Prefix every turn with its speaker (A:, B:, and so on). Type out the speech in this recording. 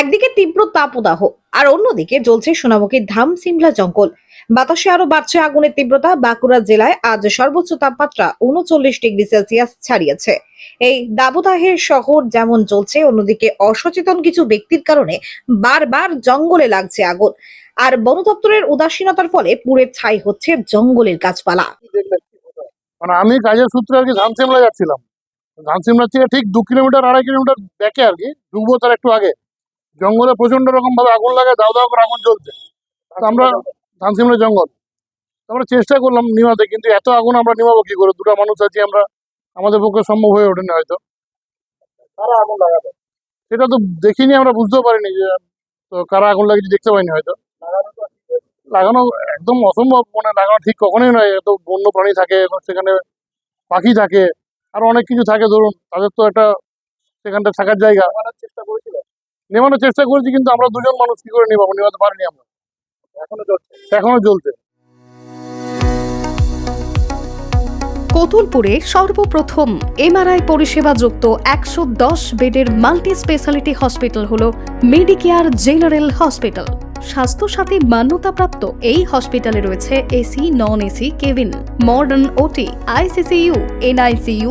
A: একদিকে তীব্র তাপদাহ, আর অন্যদিকে জ্বলছে সোনামুখীর ধাম, সিমলা জঙ্গল। বাতাসে আরও বাড়ছে আগুনের তীব্রতা। বাঁকুড়া জেলায় আজ সর্বোচ্চ তাপমাত্রা উনচল্লিশ ডিগ্রি সেলসিয়াস ছাড়িয়েছে। এই দাবদাহের শহর যেমন চলছে অন্যদিকে অসচেতন কিছু ব্যক্তির কারণে বারবার জঙ্গলে লাগছে আগুন। আর বন দপ্তরের উদাসীনতার ফলে পুড়ে ছাই হচ্ছে জঙ্গলের গাছপালা।
B: মানে আমি কাজের সূত্রে আর কি ধানসিমলা যাচ্ছিলাম। ধানসিমলা থেকে ঠিক দু কিলোমিটার, আড়াই কিলোমিটার ব্যাকে আর কি ডুববো তার একটু আগে। জঙ্গলে প্রচণ্ড রকম ভাবে আগুন লাগে দাও দাও করে আগুন তো আমরা ধানসিমলা জঙ্গল। আমরা চেষ্টা করলাম নিভাতে কিন্তু এত আগুন আমরা নিভাবো কি করে? দুটো মানুষ আছি আমরা আমাদের পক্ষে সম্ভব হয়ে ওঠেনি হয়তো। কারা আগুন লাগাবে? সেটা তো দেখিনি আমরা বুঝতেও পারিনি যে তো কারা আগুন লাগিয়েছে দেখতে পাইনি হয়তো। লাগানো একদম অসম্ভব মানে লাগানো ঠিক কখনোই নয়। এত বন্য প্রাণী থাকে সেখানে পাখি থাকে আর অনেক কিছু থাকে ধরুন তাদের তো একটা সেখানটা থাকার জায়গা। চেষ্টা করেছিল? নেমানোর চেষ্টা করেছি কিন্তু আমরা দুজন মানুষ কি করে নেবাবো নেওয়াতে পারিনি আমরা। এখনও চলছে। এখনও চলছে।
C: কোতুলপুরে সর্বপ্রথম এমআরআই পরিষেবা যুক্ত একশো দশ বেডের মাল্টি স্পেশালিটি হসপিটাল হল মেডিকেয়ার জেনারেল হসপিটাল। স্বাস্থ্যসাথী মান্যতাপ্রাপ্ত এই হসপিটালে রয়েছে AC non AC cabin modern OT ICCU NICU